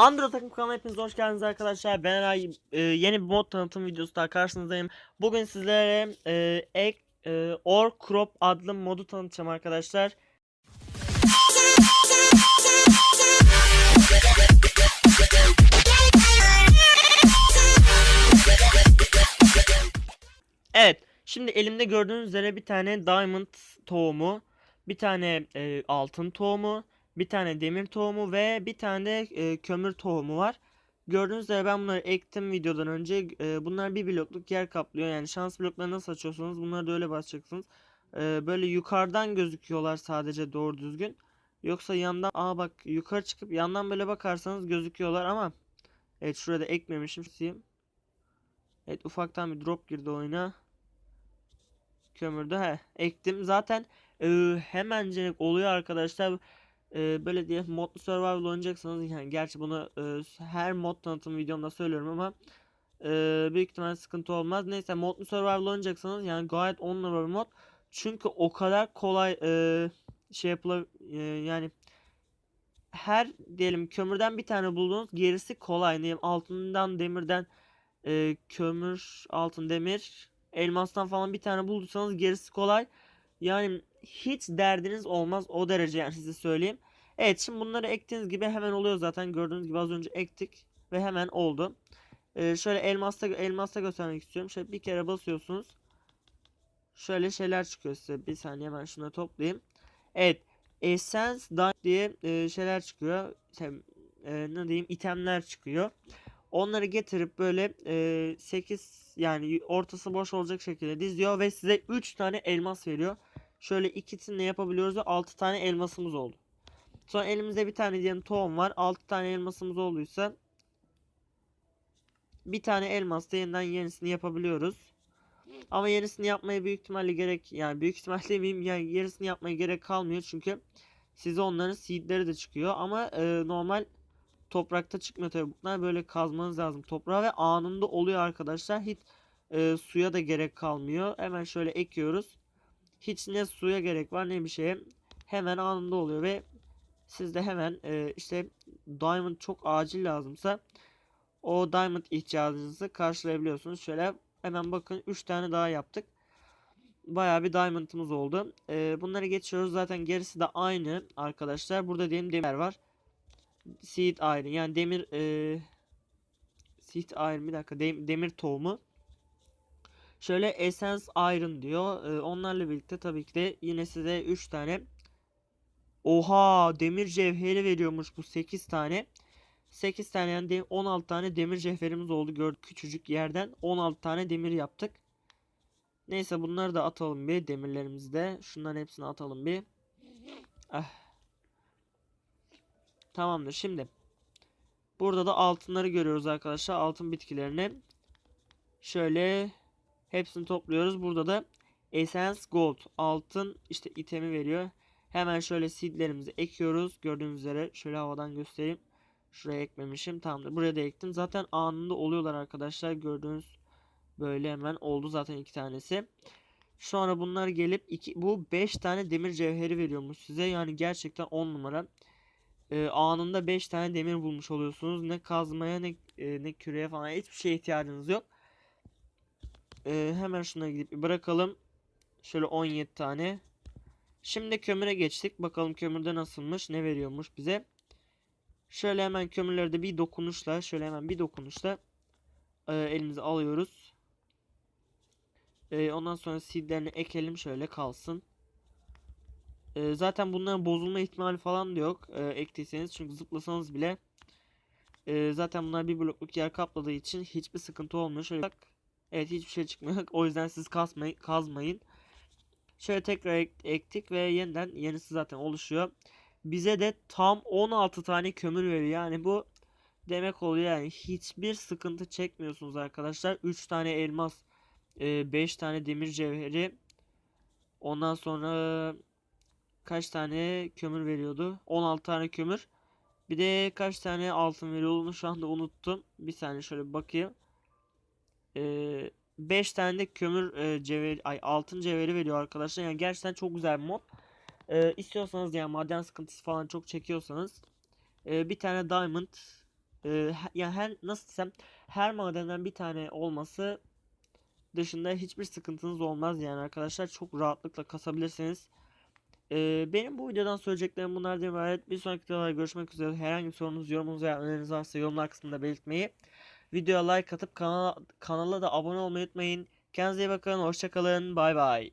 Andro takım kanalına hepiniz hoş geldiniz arkadaşlar. Ben e, yeni bir mod tanıtım videosu daha karşınızdayım. Bugün sizlere e, ek e, Or Crop adlı modu tanıtacağım arkadaşlar. Evet. Şimdi elimde gördüğünüz üzere bir tane diamond tohumu, bir tane e, altın tohumu, bir tane demir tohumu ve bir tane de e, kömür tohumu var. Gördüğünüz üzere ben bunları ektim videodan önce. E, bunlar bir blokluk yer kaplıyor. Yani şans blokları nasıl açıyorsunuz bunları da öyle basacaksınız. E, böyle yukarıdan gözüküyorlar sadece doğru düzgün. Yoksa yandan aa bak yukarı çıkıp yandan böyle bakarsanız gözüküyorlar ama evet şurada ekmemişim. Evet ufaktan bir drop girdi oyuna. Kömürde he ektim. Zaten e, hemencilik oluyor arkadaşlar. E, böyle diye modlu survival oynayacaksanız yani gerçi bunu e, her mod tanıtım videomda söylüyorum ama e, büyük ihtimal sıkıntı olmaz. Neyse modlu survival oynayacaksanız yani gayet on numara bir mod. Çünkü o kadar kolay e, şey yapılır yani her diyelim kömürden bir tane buldunuz gerisi kolay diyelim altından demirden e, kömür altın demir elmastan falan bir tane bulduysanız gerisi kolay. Yani hiç derdiniz olmaz o derece yani size söyleyeyim. Evet şimdi bunları ektiğiniz gibi hemen oluyor zaten gördüğünüz gibi az önce ektik ve hemen oldu. Ee, şöyle elmasta elmasta göstermek istiyorum. Şöyle bir kere basıyorsunuz. Şöyle şeyler çıkıyor size. Bir saniye ben şunu toplayayım. Evet. Essence Diamond diye e, şeyler çıkıyor. E, ne diyeyim itemler çıkıyor. Onları getirip böyle e, 8 yani ortası boş olacak şekilde diziyor ve size 3 tane elmas veriyor. Şöyle ikisini de yapabiliyoruz ve 6 tane elmasımız oldu. Sonra elimizde bir tane diyelim tohum var. 6 tane elmasımız olduysa bir tane elmas da yeniden yenisini yapabiliyoruz. Ama yenisini yapmaya büyük ihtimalle gerek yani büyük ihtimalle demeyeyim yani yenisini yapmaya gerek kalmıyor çünkü size onların seedleri de çıkıyor ama e, normal toprakta çıkmıyor tabii bunlar böyle kazmanız lazım toprağa ve anında oluyor arkadaşlar hiç e, suya da gerek kalmıyor hemen şöyle ekiyoruz hiç ne suya gerek var ne bir şeye hemen anında oluyor ve siz de hemen e, işte diamond çok acil lazımsa o diamond ihtiyacınızı karşılayabiliyorsunuz. Şöyle hemen bakın 3 tane daha yaptık. Bayağı bir diamond'ımız oldu. E, bunları geçiyoruz. Zaten gerisi de aynı arkadaşlar. Burada diyelim demir var. Seed iron yani demir e, seed iron bir dakika dem, demir tohumu. Şöyle essence iron diyor. E, onlarla birlikte tabii ki de yine size 3 tane Oha demir cevheri veriyormuş bu 8 tane. 8 tane yani 16 tane demir cevherimiz oldu gördük küçücük yerden 16 tane demir yaptık. Neyse bunları da atalım bir demirlerimizi de. Şunların hepsini atalım bir. Ah. Tamamdır şimdi. Burada da altınları görüyoruz arkadaşlar. Altın bitkilerini. Şöyle hepsini topluyoruz. Burada da Essence Gold altın işte itemi veriyor. Hemen şöyle seedlerimizi ekiyoruz. Gördüğünüz üzere şöyle havadan göstereyim. Şuraya ekmemişim. Tamamdır. Buraya da ektim. Zaten anında oluyorlar arkadaşlar. Gördüğünüz böyle hemen oldu zaten iki tanesi. Sonra bunlar gelip iki, bu 5 tane demir cevheri veriyormuş size. Yani gerçekten 10 numara. Ee, anında 5 tane demir bulmuş oluyorsunuz. Ne kazmaya ne e, ne küreye falan hiçbir şeye ihtiyacınız yok. Ee, hemen şuna gidip bırakalım. Şöyle 17 tane. Şimdi kömüre geçtik. Bakalım kömürde nasılmış, ne veriyormuş bize. Şöyle hemen kömürleri de bir dokunuşla, şöyle hemen bir dokunuşla e, elimize alıyoruz. E, ondan sonra seedlerini ekelim şöyle kalsın. E, zaten bunların bozulma ihtimali falan da yok. E, ektiyseniz çünkü zıplasanız bile e, zaten bunlar bir blokluk yer kapladığı için hiçbir sıkıntı olmuyor. Şöyle bak. Evet hiçbir şey çıkmıyor. o yüzden siz kazmayın. kazmayın. Şöyle tekrar ek ektik ve yeniden yenisi zaten oluşuyor. Bize de tam 16 tane kömür veriyor. Yani bu demek oluyor yani hiçbir sıkıntı çekmiyorsunuz arkadaşlar. 3 tane elmas, 5 tane demir cevheri. Ondan sonra kaç tane kömür veriyordu? 16 tane kömür. Bir de kaç tane altın veriyor onu şu anda unuttum. Bir saniye şöyle bakayım. 5 tane de kömür e, cevheri, ay altın cevheri veriyor arkadaşlar. Yani gerçekten çok güzel bir mod. E, istiyorsanız yani maden sıkıntısı falan çok çekiyorsanız e, bir tane diamond e, yani her nasıl desem her madenden bir tane olması dışında hiçbir sıkıntınız olmaz yani arkadaşlar çok rahatlıkla kasabilirsiniz. E, benim bu videodan söyleyeceklerim bunlardan ibaret. Bir sonraki videolarda görüşmek üzere. Herhangi bir sorunuz, yorumunuz veya öneriniz varsa yorumlar kısmında belirtmeyi. Videoya like atıp kanala, kanala da abone olmayı unutmayın. Kendinize iyi bakın. Hoşçakalın. Bay bay.